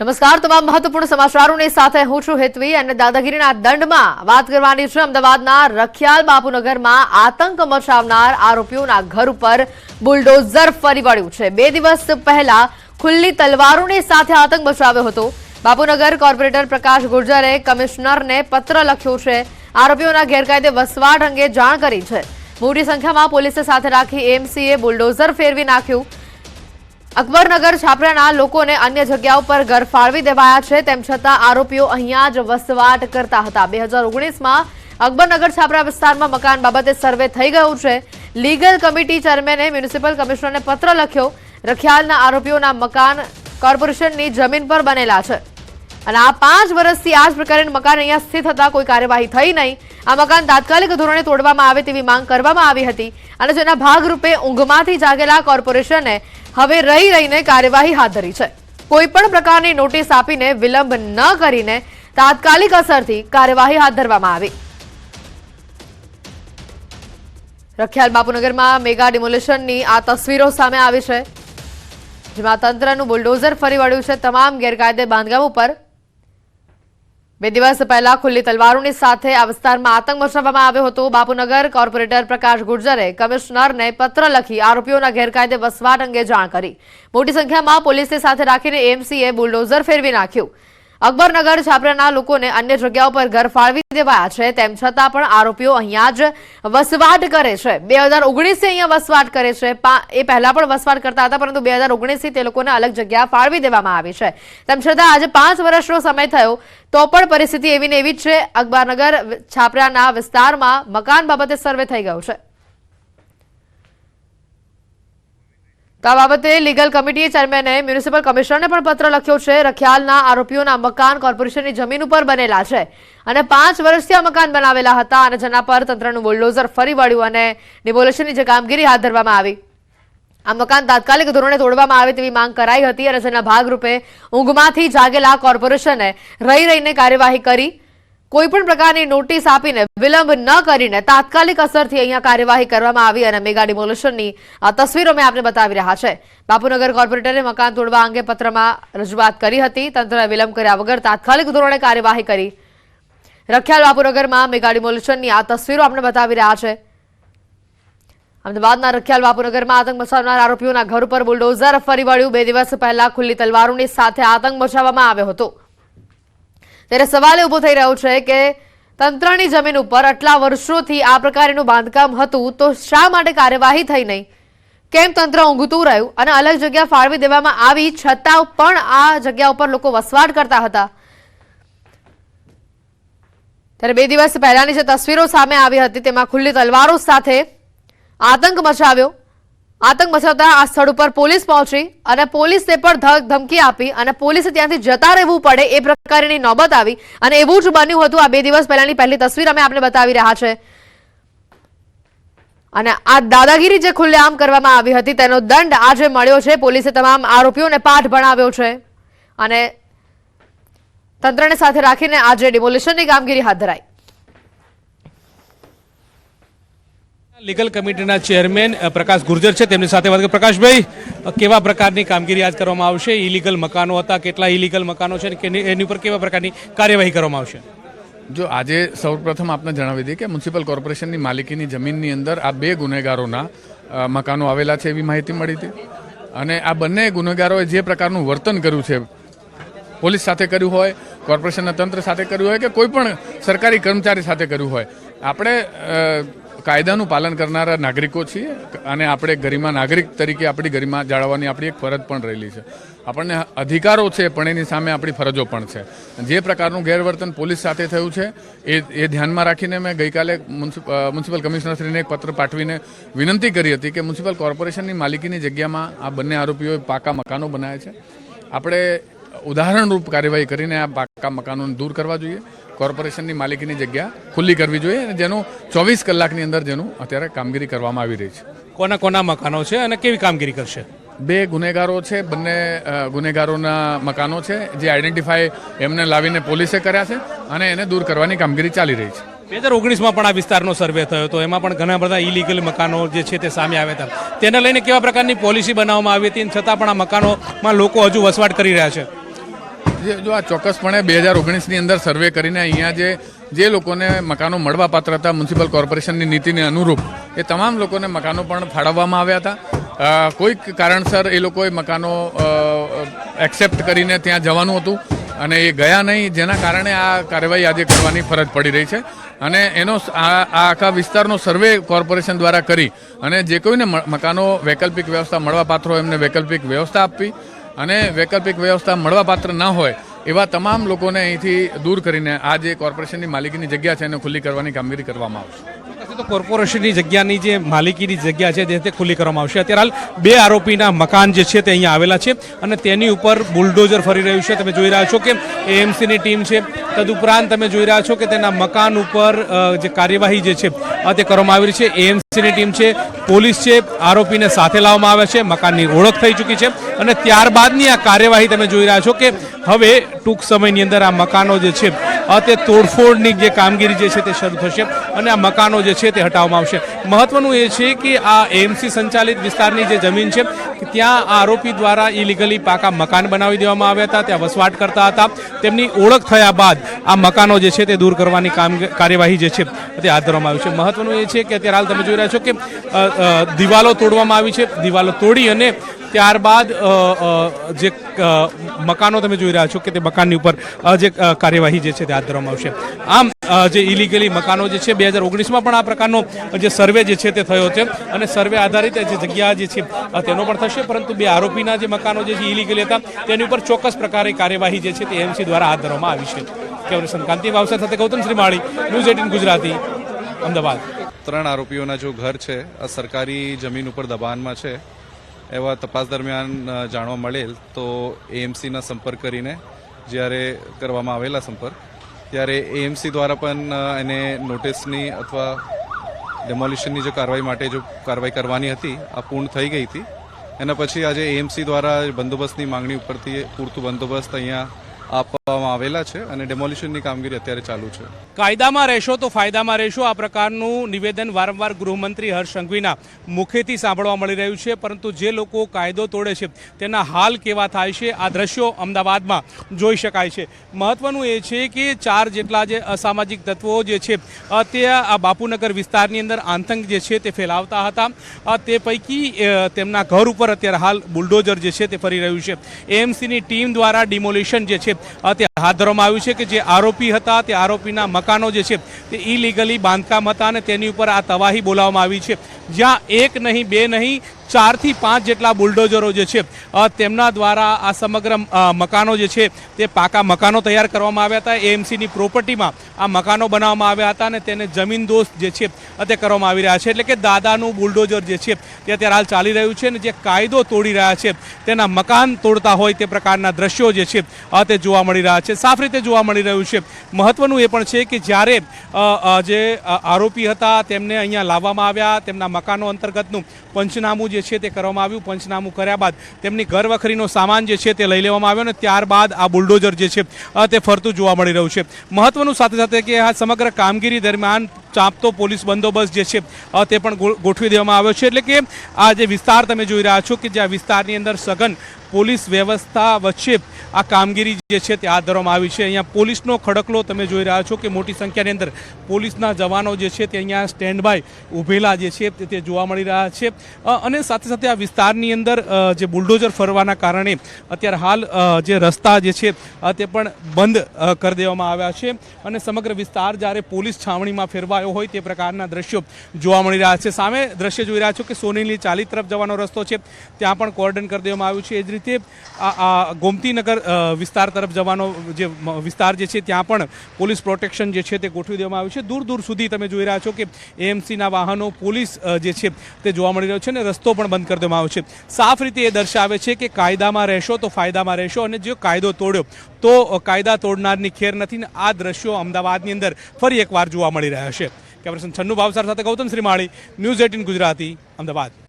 નમસ્કાર, તમામ મહત્વપૂર્ણ સમાચારોની સાથે હું છું હેતવી અને દાદાગીરીના દંડમાં વાત કરવાની છે અમદાવાદના રખિયાલ બાપુનગરમાં આતંક મચાવનાર આરોપીઓના ઘર ઉપર બુલડોઝર ફરી વળ્યું છે. બે દિવસ પહેલા ખુલ્લી તલવારોની સાથે આતંક મચાવ્યો હતો. બાપુનગર કોર્પોરેટર પ્રકાશ ગુર્જરે કમિશનરને પત્ર લખ્યો છે. આરોપીઓના ગેરકાયદે વસવાટ અંગે જાણ કરી છે. મોટી સંખ્યામાં પોલીસે સાથે રાખી એમસીએ બુલડોઝર ફેરવી નાખ્યું. અકબરનગર છાપરાના લોકોને અન્ય જગ્યાઓ પર ઘર ફાળવી દેવાયા છે. તેમ છતાં આરોપીઓ અહીંયા જ વસવાટ કરતા હતા. બે હજાર ઓગણીસમાં અકબરનગર છાપરા વિસ્તારમાં મકાન બાબતે સર્વે થઈ ગયું છે. લીગલ કમિટી ચેરમેને, મ્યુનિસિપલ કમિશનરને પત્ર લખ્યો, રખિયાલના આરોપીઓના મકાન કોર્પોરેશનની જમીન પર બનેલા છે. અને આ પાંચ વર્ષથી આ જ પ્રકારે મકાન અહીંયા સ્થિત હતા. કોઈ કાર્યવાહી થઈ નહીં. આ મકાન તાત્કાલિક ધોરણે તોડવામાં આવે તેવી માંગ કરવામાં આવી હતી. અને જેના ભાગરૂપે ઊંઘમાંથી જાગેલા કોર્પોરેશને હવે રહી રહીને કાર્યવાહી હાથ ધરી છે. કોઈ પણ પ્રકારની નોટિસ આપીને વિલંબ ન કરીને તાત્કાલિક અસરથી કાર્યવાહી હાથ ધરવામાં આવી. રખિયાલ બાપુનગરમાં મેગા ડિમોલિશનની આ તસવીરો સામે આવી છે. જેમાં તંત્રનું બુલડોઝર ફરી વળ્યું છે. તમામ ગેરકાયદે બાંધકામ ઉપર બે દિવસ પહેલા ખુલ્લી તલવારોની સાથે આ વિસ્તારમાં આતંક મચાવવામાં આવ્યો હતો. બાપુનગર કોર્પોરેટર પ્રકાશ ગુર્જરે કમિશનરને પત્ર લખી આરોપીઓના ગેરકાયદે વસવાટ અંગે જાણ કરી. મોટી સંખ્યામાં પોલીસની સાથે રાખીને એમસીએ બુલડોઝર ફેરવી નાખ્યું. અકબરનગર છાપરાના લોકોને અન્ય જગ્યાઓ પર ઘર ફાળવી દેવાયા છે. તેમ છતાં પણ આરોપીઓ અહીંયા જ વસવાટ કરે છે. બે હજાર ઓગણીસથી અહીંયા વસવાટ કરે છે. એ પહેલા પણ વસવાટ કરતા હતા, પરંતુ બે હજાર ઓગણીસથી તે લોકોને અલગ જગ્યા ફાળવી દેવામાં આવી છે. તેમ છતાં આજે પાંચ વર્ષનો સમય થયો, તો પણ પરિસ્થિતિ એવી ને એવી જ છે. અકબરનગર છાપરાના વિસ્તારમાં મકાન બાબતે સર્વે થઈ ગયું છે. તો આ બાબતે લીગલ કમિટી ચેરમેને, મ્યુનિસિપલ કમિશનરને પણ પત્ર લખ્યો છે. રખિયાલના આરોપીઓના મકાન કોર્પોરેશનની જમીન ઉપર બનેલા છે અને પાંચ વર્ષથી આ મકાન બનાવેલા હતા અને જેના પર તંત્રનું બુલડોઝર ફરી વળ્યું અને ડિમોલેશનની જે કામગીરી હાથ ધરવામાં આવી. આ મકાન તાત્કાલિક ધોરણે તોડવામાં આવે તેવી માંગ કરાઈ હતી અને જેના ભાગરૂપે ઊંઘમાંથી જાગેલા કોર્પોરેશને રહી રહીને કાર્યવાહી કરી કોઈ પણ પ્રકારની નોટિસ આપીને વિલંબ ન કરીને તાત્કાલિક અસરથી અહીંયા કાર્યવાહી કરવામાં આવી અને મેગા ડિમોલેશનની તસવીરો મેં આપને બતાવી રહ્યા છે. બાપુનગર કોર્પોરેટરે મકાન તોડવા અંગે પત્રમાં રજૂઆત કરી હતી. તંત્રએ વિલંબ કર્યા વગર તાત્કાલિક ધોરણે કાર્યવાહી કરી. રખિયાલ બાપુનગરમાં મેગા ડિમોલેશનની આ તસવીરો આપણે બતાવી રહ્યા છે. અમદાવાદના રખિયાલ બાપુનગરમાં આતંક મચાવનાર આરોપીઓના ઘર ઉપર બુલડોઝર ફરી વળ્યું. બે દિવસ પહેલા ખુલ્લી તલવારોની સાથે આતંક મચાવવામાં આવ્યો હતો. ત્યારે સવાલ ઊભો થઈ રહ્યો છે કે તંત્રની જમીન ઉપર આટલા વર્ષોથી આ પ્રકારનું બાંધકામ હતું તો શા માટે કાર્યવાહી થઈ નહીં? કેમ તંત્ર ઊંઘતું રહ્યું અને અલગ જગ્યા ફાળવી દેવામાં આવી છતાં પણ આ જગ્યા ઉપર લોકો વસવાટ કરતા હતા? ત્યારે બે દિવસ પહેલાની જે તસવીરો સામે આવી હતી તેમાં ખુલ્લી તલવારો સાથે આતંક મચાવ્યો. આતંક મચાવતા આ સ્થળ ઉપર પોલીસ પહોંચી અને પોલીસે પણ ધમકી આપી અને પોલીસે ત્યાંથી જતા રહેવું પડે એ પ્રકારની નોબત આવી અને એવું જ બન્યું હતું આ બે દિવસ પહેલાની પહેલી તસવીર અમે આપને બતાવી રહ્યા છે. અને આ દાદાગીરી જે ખુલ્લેઆમ કરવામાં આવી હતી તેનો દંડ આજે મળ્યો છે. પોલીસે તમામ આરોપીઓને પાઠ ભણાવ્યો છે. અને તંત્રને સાથે રાખીને આજે ડિમોલિશનની કામગીરી હાથ ધરાઈ. લીગલ કમિટીના ચેરમેન પ્રકાશ ગુર્જર છે. તેમની સાથે વાત પ્રકાશભાઈ કેવા પ્રકારની કામગીરી આજ કરવામાં આવશે? ઇલીગલ મકાનો હતા, કેટલા ઇલીગલ મકાનો છે એની ઉપર કેવા પ્રકારની કાર્યવાહી કરવામાં આવશે? જો આજે સૌપ્રથમ આપને જણાવી દઈએ કે મ્યુનિસિપલ કોર્પોરેશનની માલિકીની જમીનની અંદર આ બે ગુનેગારોના મકાનો આવેલા છે એવી માહિતી મળી હતી. અને આ બંને ગુનેગારોએ જે પ્રકારનું વર્તન કર્યું છે, પોલીસ સાથે કર્યું હોય, કોર્પોરેશનના તંત્ર સાથે કર્યું હોય કે કોઈ પણ સરકારી કર્મચારી સાથે કર્યું હોય, આપણે કાયદાનું પાલન કરનારા નાગરિકો છીએ અને આપણે ગરિમા નાગરિક તરીકે આપણી ગરિમા જાળવવાની આપણી એક ફરજ પણ રહેલી છે. આપણને અધિકારો છે, પણ એની સામે આપણી ફરજો પણ છે. જે પ્રકારનું ગેરવર્તન પોલીસ સાથે થયું છે, એ એ ધ્યાનમાં રાખીને મેં ગઈકાલે મ્યુનિસિપલ કમિશનરશ્રીને એક પત્ર પાઠવીને વિનંતી કરી હતી કે મ્યુનિસિપલ કોર્પોરેશનની માલિકીની જગ્યામાં આ બંને આરોપીઓએ પાકા મકાનો બનાવ્યા છે. આપણે ઉદાહરણરૂપ કાર્યવાહી કરીને આ પાકા મકાનોને દૂર કરવા જોઈએ. કોર્પોરેશનની માલિકીની જગ્યા ખુલ્લી કરવી જોઈએ અને જેનું ચોવીસ કલાકની અંદર જેનું અત્યારે કામગીરી કરવામાં આવી રહી છે. કોના કોના મકાનો છે અને કેવી કામગીરી કરશે? બે ગુનેગારો છે બંને ગુનેગારોના મકાનો છે જે આઈડેન્ટિફાય એમને લાવીને પોલીસે કર્યા છે અને એને દૂર કરવાની કામગીરી ચાલી રહી છે. બે હજાર ઓગણીસમાં પણ આ વિસ્તારનો સર્વે થયો હતો. એમાં પણ ઘણા બધા ઇલીગલ મકાનો જે છે તે સામે આવ્યા હતા. તેને લઈને કેવા પ્રકારની પોલિસી બનાવવામાં આવી હતી છતાં પણ આ મકાનોમાં લોકો હજુ વસવાટ કરી રહ્યા છે? જે જો આ ચોક્કસપણે બે હજાર ઓગણીસની અંદર સર્વે કરીને અહીંયા જે જે લોકોને મકાનો મળવાપાત્ર હતા મ્યુનિસિપલ કોર્પોરેશનની નીતિને અનુરૂપ, એ તમામ લોકોને મકાનો પણ ફાળવવામાં આવ્યા હતા. કોઈક કારણસર એ લોકોએ મકાનો એક્સેપ્ટ કરીને ત્યાં જવાનું હતું. અને એ ગયા નહીં, જેના કારણે આ કાર્યવાહી આજે કરવાની ફરજ પડી રહી છે. અને એનો આ આખા વિસ્તારનો સર્વે કોર્પોરેશન દ્વારા કરી અને જે કોઈને મકાનો વૈકલ્પિક વ્યવસ્થા મળવાપાત્ર હોય એમને વૈકલ્પિક વ્યવસ્થા આપવી અને વૈકલ્પિક વ્યવસ્થા મળવાપાત્ર ન હોય એવા તમામ લોકોને અહીંથી દૂર કરીને આ જે કોર્પોરેશનની માલિકીની જગ્યા છે એને ખુલ્લી કરવાની કામગીરી કરવામાં આવશે. ચોક્કસથી તો કોર્પોરેશનની જગ્યાની જે માલિકીની જગ્યા છે તે ખુલ્લી કરવામાં આવશે. અત્યારે હાલ બે આરોપીના મકાન જે છે, તે અહીંયા આવેલા છે અને તેની ઉપર બુલડોઝર ફરી રહ્યું છે. તમે જોઈ રહ્યા છો કે એએમસીની ટીમ છે. તદુપરાંત તમે જોઈ રહ્યા છો કે તેના મકાન ઉપર જે કાર્યવાહી જે છે તે કરવામાં આવી છે. એએમસીની ટીમ છે, પોલીસ છે, આરોપીને સાથે લાવવામાં આવે છે. મકાનની ઓળખ થઈ ચૂકી છે. અને ત્યારબાદની આ કાર્યવાહી તમે જોઈ રહ્યા છો કે હવે ટૂંક સમયની અંદર આ મકાનો જે છે તે તોડફોડની જે કામગીરી જે છે તે શરૂ થશે અને આ મકાનો જે છે તે હટાવવામાં આવશે. મહત્વનું એ છે કે આ એમસી સંચાલિત વિસ્તારની જે જમીન છે ત્યાં આરોપી દ્વારા ઇલીગલી પાકા મકાન બનાવી દેવામાં આવ્યા હતા, ત્યાં વસવાટ કરતા હતા. તેમની ઓળખ થયા બાદ આ મકાનો જે છે તે દૂર કરવાની કામ, કાર્યવાહી જે છે તે હાથ ધરવામાં આવી છે. મહત્વનું એ છે કે અત્યારે હાલ તમે જોઈ રહ્યા છો કે દિવાલો તોડવામાં આવી છે. દિવાલો તોડી અને ત્યારબાદ જે મકાનો તમે જોઈ રહ્યા છો કે તે મકાનની ઉપર જે કાર્યવાહી જે છે તે હાથ ધરવામાં આવશે. આમ જે ઇલીગલી મકાનો જે છે, બે હજાર ઓગણીસમાં પણ આ પ્રકારનો જે સર્વે જે છે તે થયો છે. અને સર્વે આધારિત જે જગ્યા જે છે તેનો પણ થશે. પરંતુ બે આરોપીના જે મકાનો જે છે ઇલીગલી હતા, તેની ઉપર ચોક્કસ પ્રકારે કાર્યવાહી જે છે તે એમસી દ્વારા હાથ ધરવામાં આવી છે. કેવરેશન કાંતિ વાવસર સાથે ગૌતમ શ્રીમાળી ન્યૂઝ એટીન ગુજરાતી, અમદાવાદ. ત્રણ આરોપીઓના જો ઘર છે, આ સરકારી જમીન ઉપર દબાણમાં છે. એવા તપાસ દરમિયાન જાણવા મળેલ, તો એએમસીના સંપર્ક કરીને જ્યારે કરવામાં આવેલા સંપર્ક, ત્યારે એએમસી દ્વારા પણ એને નોટિસની અથવા ડેમોલિશનની જે કાર્યવાહી માટે જો કાર્યવાહી કરવાની હતી, આ પૂર્ણ થઈ ગઈ હતી. એના પછી આજે એએમસી દ્વારા બંદોબસ્તની માંગણી ઉપરથી પૂરતું બંદોબસ્ત અહીંયા આપવામાં આવેલા છે અને ડેમોલિશનની કામગીરી અત્યારે ચાલુ છે. કાયદામાં રહેશો તો ફાયદામાં રહેશો. આ પ્રકારનું નિવેદન વારંવાર ગૃહમંત્રી હર્ષ સંઘવીના મુખેથી સાંભળવા મળી રહ્યું છે. પરંતુ જે લોકો કાયદો તોડે છે, તેના હાલ કેવા થાય છે, આ દ્રશ્યો અમદાવાદમાં જોઈ શકાય છે. મહત્વનું એ છે કે ચાર જેટલા જે અસામાજિક તત્વો જે છે તે આ બાપુનગર વિસ્તારની અંદર આતંક જે છે તે ફેલાવતા હતા. તે પૈકી તેમના ઘર ઉપર અત્યારે હાલ બુલડોઝર જે છે તે ફરી રહ્યું છે. એએમસીની ટીમ દ્વારા ડિમોલિશન જે છે તે હાથ ધરવામાં આવ્યું છે કે જે આરોપી હતા, તે આરોપીના મકાનો જે છે, તે ઇલીગલી બાંધકામ હતા અને તેની ઉપર આ તવાહી બોલાવવામાં આવી છે. જ્યાં એક નહીં, બે નહીં ચારથી પાંચ જેટલા બુલડોઝરો જે છે તેમના દ્વારા આ સમગ્ર મકાનો જે છે, તે પાકા મકાનો તૈયાર કરવામાં આવ્યા હતા. એએમસીની પ્રોપર્ટીમાં આ મકાનો બનાવવામાં આવ્યા હતા અને તેને જમીન દોસ્ત જે છે, તે કરવામાં આવી રહ્યા છે. એટલે કે દાદાનું બુલડોઝર જે છે, તે અત્યારે હાલ ચાલી રહ્યું છે અને જે કાયદો તોડી રહ્યા છે, તેના મકાન તોડતા હોય તે પ્રકારના દ્રશ્યો જે છે તે જોવા મળી રહ્યા છે. સાફ રીતે જોવા મળી રહ્યું છે. મહત્વનું એ પણ છે કે જ્યારે જે આરોપી હતા, તેમને અહીંયા લાવવામાં આવ્યા. તેમના મકાનો અંતર્ગતનું પંચનામું જે છે તે કરવામાં આવ્યું, પંચનામું કર્યા બાદ તેમની ઘર વખરીનો સામાન જે છે તે લઈ લેવામાં આવ્યો અને ત્યારબાદ આ બુલડોઝર જે છે તે ફરતું જોવા મળી રહ્યું છે. મહત્વનું સાથે સાથે કે આ સમગ્ર કામગીરી દરમિયાન ચાંપતો પોલીસ બંદોબસ્ત જે છે તે પણ ગોઠવી દેવામાં આવ્યો છે. એટલે કે આ જે વિસ્તાર તમે જોઈ રહ્યા છો કે જે આ વિસ્તારની અંદર સઘન પોલીસ વ્યવસ્થા વચ્ચે આ કામગીરી જે છે તે હાથ ધરવામાં આવી છે. અહીંયા પોલીસનો ખડકલો તમે જોઈ રહ્યા છો કે મોટી સંખ્યાની અંદર પોલીસના જવાનો જે છે તે અહીંયા સ્ટેન્ડ બાય ઊભેલા જે છે તે- જોવા મળી રહ્યા છે. અને સાથે સાથે આ વિસ્તારની અંદર જે બુલડોઝર ફરવાના કારણે અત્યારે હાલ જે રસ્તા જે છે તે પણ બંધ કરી દેવામાં આવ્યા છે. અને સમગ્ર વિસ્તાર જ્યારે પોલીસ છાવણીમાં ફેરવાયો હોય તે પ્રકારના દ્રશ્યો જોવા મળી રહ્યા છે. સામે દ્રશ્ય જોઈ રહ્યા છો કે સોનીની ચાલી તરફ જવાનો રસ્તો છે. ત્યાં પણ કોર્ડન કરી દેવામાં આવ્યું છે. એ જ રીતે આ ગોમતીનગર વિસ્તાર તરફ જવાનો જે વિસ્તાર જે છે, ત્યાં પણ પોલીસ પ્રોટેક્શન જે છે તે ગોઠવી દેવામાં આવ્યું છે. દૂર દૂર સુધી તમે જોઈ રહ્યા છો કે એએમસીના વાહનો પોલીસ જે છે તે જોવા મળી રહ્યો છે અને રસ્તો પણ બંધ કરી દેવામાં આવ્યો છે. સાફ રીતે એ દર્શાવે છે કે કાયદામાં રહેશો તો ફાયદામાં રહેશો અને જો કાયદો તોડ્યો તો કાયદા તોડનારની ખેર નથી ને આ દ્રશ્યો અમદાવાદની અંદર ફરી એકવાર જોવા મળી રહ્યા છે. કેમેરા છન્નુ ભાવસાર સાથે ગૌતમ શ્રીમાળી, ન્યૂઝ એટીન ગુજરાતી, અમદાવાદ.